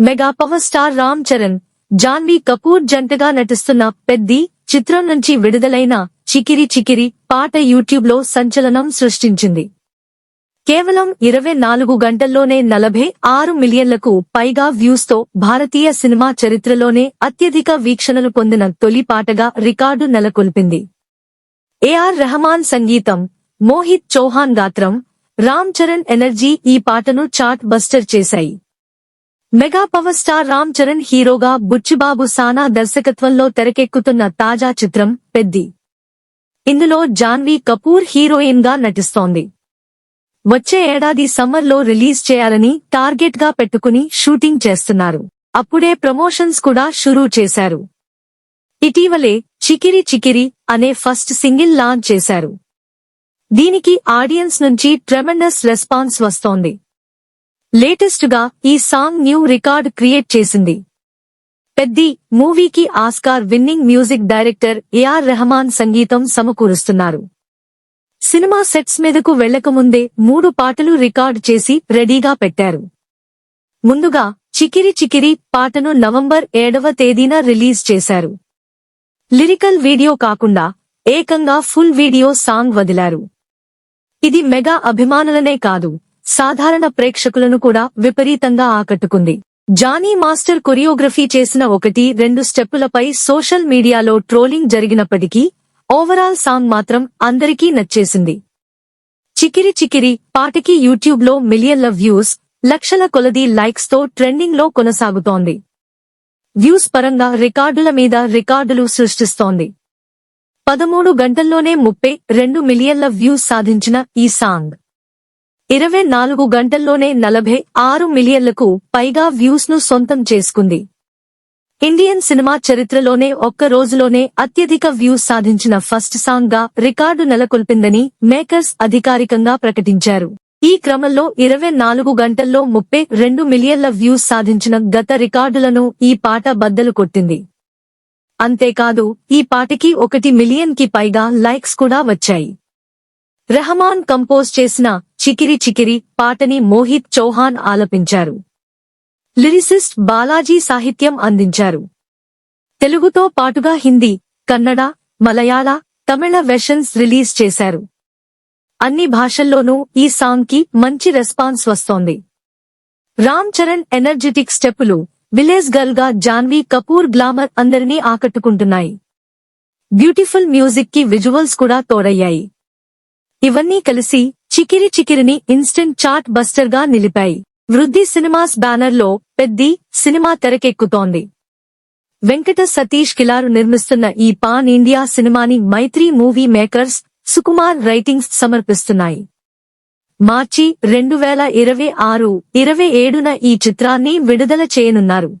Mega power star Ram Charan Janhvi Kapoor జంటగా నటిస్తున్న పెద్ది చిత్రం నుంచి విడుదలైన చికిరి చికిరి పాట యూట్యూబ్లో సంచలనం సృష్టించింది. కేవలం ఇరవై నాలుగు గంటల్లోనే నలభై ఆరు మిలియన్లకు పైగా వ్యూస్తో భారతీయ సినిమా చరిత్రలోనే అత్యధిక వీక్షణలు పొందిన తొలి పాటగా రికార్డు నెలకొల్పింది. ఏఆర్ రెహమాన్ సంగీతం మోహిత్ చౌహాన్ గాత్రం రామ్ చరణ్ ఎనర్జీ ఈ పాటను చార్ట్ బస్టర్ చేశాయి. Mega power star Ram Charan హీరోగా బుచ్చిబాబు సానా దర్శకత్వంలో తెరకెక్కుతున్న తాజా చిత్రం పెద్ది. ఇందులో జాన్వీ కపూర్ హీరోయిన్గా నటిస్తోంది. వచ్చే ఏడాది సమ్మర్లో రిలీజ్ చేయాలని టార్గెట్గా పెట్టుకుని షూటింగ్ చేస్తున్నారు. అప్పుడే ప్రమోషన్స్ కూడా షురూ చేశారు. ఇటీవలే చికిరి చికిరి అనే ఫస్ట్ సింగిల్ లాంచ్ చేశారు. దీనికి ఆడియన్స్ నుంచి ట్రెమెండస్ రెస్పాన్స్ వస్తోంది. లేటెస్ట్గా ఈ సాంగ్ న్యూ రికార్డ్ క్రియేట్ చేసింది. పెద్ది మూవీకి Oscar winning music director AR Rahman సంగీతం సమకూరుస్తున్నారు. సినిమా సెట్స్ మీదకు వెళ్ళకముందే మూడు పాటలు రికార్డ్ చేసి రెడీగా పెట్టారు. ముందుగా చికిరి చికిరి పాటను నవంబర్ ఏడవ తేదీన రిలీజ్ చేశారు. లిరికల్ వీడియో కాకుండా ఏకంగా ఫుల్ వీడియో సాంగ్ వదిలారు. ఇది మెగా అభిమానులనే కాదు సాధారణ ప్రేక్షకులను కూడా విపరీతంగా ఆకట్టుకుంది. జానీ మాస్టర్ కొరియోగ్రఫీ చేసిన ఒకటి రెండు స్టెప్పులపై సోషల్ మీడియాలో ట్రోలింగ్ జరిగినప్పటికీ ఓవరాల్ సాంగ్ మాత్రం అందరికీ నచ్చేసింది. చికిరి చికిరి పాటకి యూట్యూబ్లో మిలియన్ల వ్యూస్ లక్షల కొలది లైక్స్తో ట్రెండింగ్లో కొనసాగుతోంది. వ్యూస్ పరంగా రికార్డుల మీద రికార్డులు సృష్టిస్తోంది. పదమూడు గంటల్లోనే ముప్పై రెండు మిలియన్ల వ్యూస్ సాధించిన ఈ సాంగ్. ఇరవై నాలుగు గంటల్లోనే నలభై ఆరు మిలియన్లకు పైగా వ్యూస్ను సొంతం చేసుకుంది. ఇండియన్ సినిమా చరిత్రలోనే ఒక్క రోజులోనే అత్యధిక వ్యూస్ సాధించిన ఫస్ట్ సాంగ్గా రికార్డు నెలకొల్పిందని మేకర్స్ అధికారికంగా ప్రకటించారు. ఈ క్రమంలో ఇరవై నాలుగు గంటల్లో ముప్పై రెండు మిలియన్ల వ్యూస్ సాధించిన గత రికార్డులను ఈ పాట బద్దలు కొట్టింది. అంతేకాదు ఈ పాటకి ఒకటి మిలియన్కి పైగా లైక్స్ కూడా వచ్చాయి. రెహమాన్ కంపోజ్ చేసిన చికిరి చికిరి పాటని మోహిత్ చౌహాన్ ఆలపించారు. లిరిసిస్ట్ బాలాజీ సాహిత్యం అందించారు. తెలుగుతో పాటుగా హిందీ కన్నడ మలయాళ తమిళ వెర్షన్స్ రిలీజ్ చేశారు. అన్ని భాషల్లోనూ ఈ సాంగ్కి మంచి రెస్పాన్స్ వస్తోంది. రామ్ చరణ్ ఎనర్జెటిక్ స్టెప్పులు విలేజ్ గర్ల్గా జాన్వీ కపూర్ గ్లామర్ అందరినీ ఆకట్టుకుంటున్నాయి. బ్యూటిఫుల్ మ్యూజిక్కి విజువల్స్ కూడా తోడయ్యాయి. ఇవన్నీ కలిసి చికిరి చికిరిని ఇన్స్టెంట్ చాట్ బస్టర్గా నిలిపాయి. వృద్ధి సినిమాస్ బ్యానర్లో పెద్ది సినిమా తెరకెక్కుతోంది. వెంకట సతీష్ కిలారు నిర్మిస్తున్న ఈ పాన్ ఇండియా సినిమాని Mythri movie makers Sukumar writings సమర్పిస్తున్నాయి. మార్చి రెండు వేల ఇరవై ఆరు ఇరవై ఏడున ఈ చిత్రాన్ని విడుదల చేయనున్నారు.